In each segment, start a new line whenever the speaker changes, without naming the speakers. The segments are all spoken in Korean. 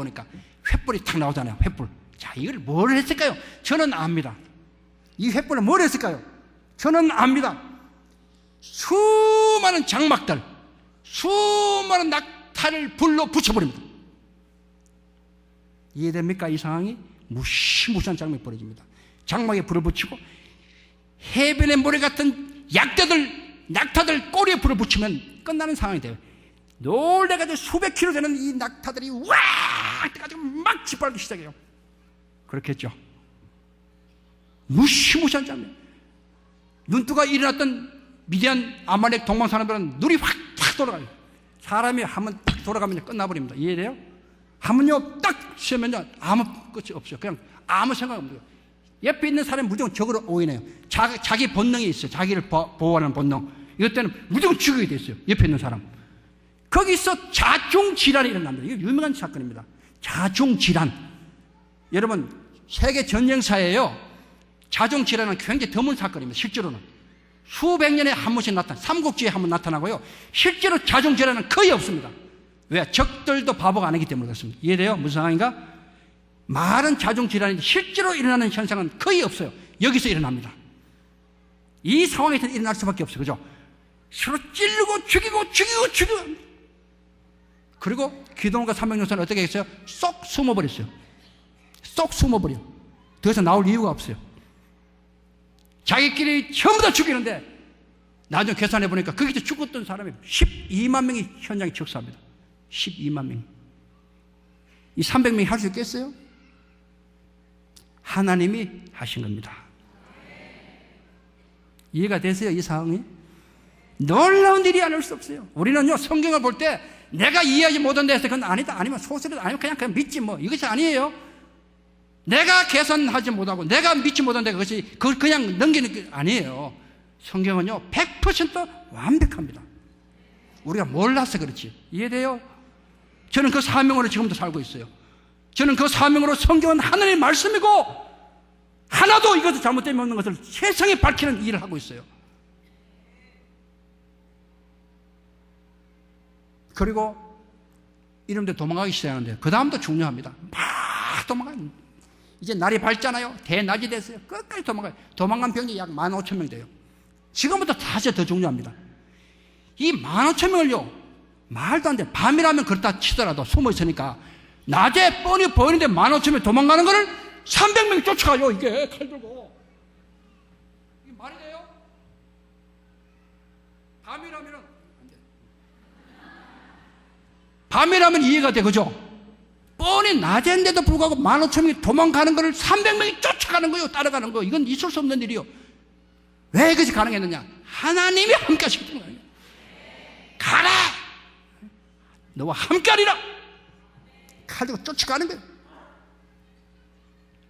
보니까 횃불이 탁 나오잖아요. 횃불. 자, 이걸 뭘 했을까요? 저는 압니다. 이 횃불을 뭘 했을까요? 저는 압니다. 수많은 장막들, 수많은 낙타를 불러 붙여버립니다. 이해됩니까? 이 상황이 무시무시한 장막이 벌어집니다. 장막에 불을 붙이고 해변의 모래 같은 약대들, 낙타들 꼬리에 불을 붙이면 끝나는 상황이 돼요. 놀래가지고 수백 킬로 되는 이 낙타들이 와! 떠가지고 막 짓밟기 시작해요. 그렇겠죠. 무시무시한 장면. 눈뜨가 일어났던 미디안 아말렉 동방 사람들은 눈이 확, 확 돌아가요. 사람이 한번 딱 돌아가면 끝나버립니다. 이해돼요? 한번요, 딱 쉬면요, 아무 끝이 없어요. 그냥 아무 생각 없어요. 옆에 있는 사람이 무조건 적으로 오인해요. 자, 자기 본능이 있어요. 자기를 보, 보호하는 본능. 이것 때는 무조건 돼 있어요. 옆에 있는 사람. 거기서 자중질환이 일어납니다. 이거 유명한 사건입니다. 자중질환. 여러분, 세계 전쟁사에요. 자중질환은 굉장히 드문 사건입니다. 실제로는. 수백 년에 한 번씩 나타나, 삼국지에 한 번 나타나고요. 실제로 자중질환은 거의 없습니다. 왜? 적들도 바보가 아니기 때문에 그렇습니다. 이해돼요? 무슨 상황인가? 말은 자중질환인데 실제로 일어나는 현상은 거의 없어요. 여기서 일어납니다. 이 상황에서 일어날 수밖에 없어요. 그죠? 서로 찌르고 죽이고 죽이고 죽이고 그리고 기도원과 삼명용사는 어떻게 했어요? 쏙 숨어버렸어요. 쏙 숨어버려. 더 이상 나올 이유가 없어요. 자기끼리 전부 다 죽이는데 나중에 계산해 보니까 거기서 죽었던 사람이 12만 명이 현장에 즉사합니다. 12만 명. 이 300명이 할 수 있겠어요? 하나님이 하신 겁니다. 이해가 되세요? 이 상황이? 놀라운 일이 아닐 수 없어요. 우리는요, 성경을 볼 때 내가 이해하지 못한 데서 그건 아니다. 아니면 소설이다. 아니면 그냥, 그냥 믿지 뭐. 이것이 아니에요. 내가 계산하지 못하고 내가 믿지 못한데 그것이 그걸 그냥 넘기는 게 아니에요. 성경은요, 100% 완벽합니다. 우리가 몰라서 그렇지. 이해돼요? 저는 그 사명으로 지금도 살고 있어요. 저는 그 사명으로 성경은 하나님의 말씀이고 하나도 이것도 잘못됨이 없는 것을 세상에 밝히는 일을 하고 있어요. 그리고 이놈들 도망가기 시작하는데 그 다음도 중요합니다. 막 도망가요. 이제 날이 밝잖아요. 대낮이 됐어요. 끝까지 도망가요. 도망간 병이 약 15,000명 돼요. 지금부터 사실 더 중요합니다. 이 15,000명을요. 말도 안 돼. 밤이라면 그렇다 치더라도 숨어 있으니까 낮에 뻔히 보이는데 15,000명 도망가는 거를 300명이 쫓아가요. 이게 칼 들고. 이게 말이 돼요? 밤이라면은. 밤이라면 이해가 돼. 그죠? 뻔히 낮인데도 불구하고 15,000명이 도망가는 거를 300명이 쫓아가는 거예요. 따라가는 거. 이건 있을 수 없는 일이요. 왜 그것이 가능했느냐? 하나님이 함께 하시기 때문에. 가라! 너와 함께 하리라! 칼 들고 쫓아가는 거예요.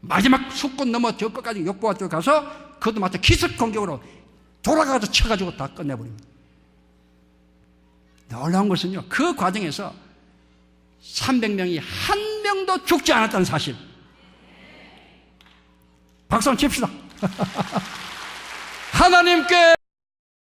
마지막 숲꽃 넘어 저 끝까지 욕보아 쪽 가서 그것도 마치 기습 공격으로 돌아가서 쳐가지고 다 끝내버립니다. 놀라운 것은요, 그 과정에서 300명이 한 명도 죽지 않았다는 사실. 박수 한번 칩시다. 하나님께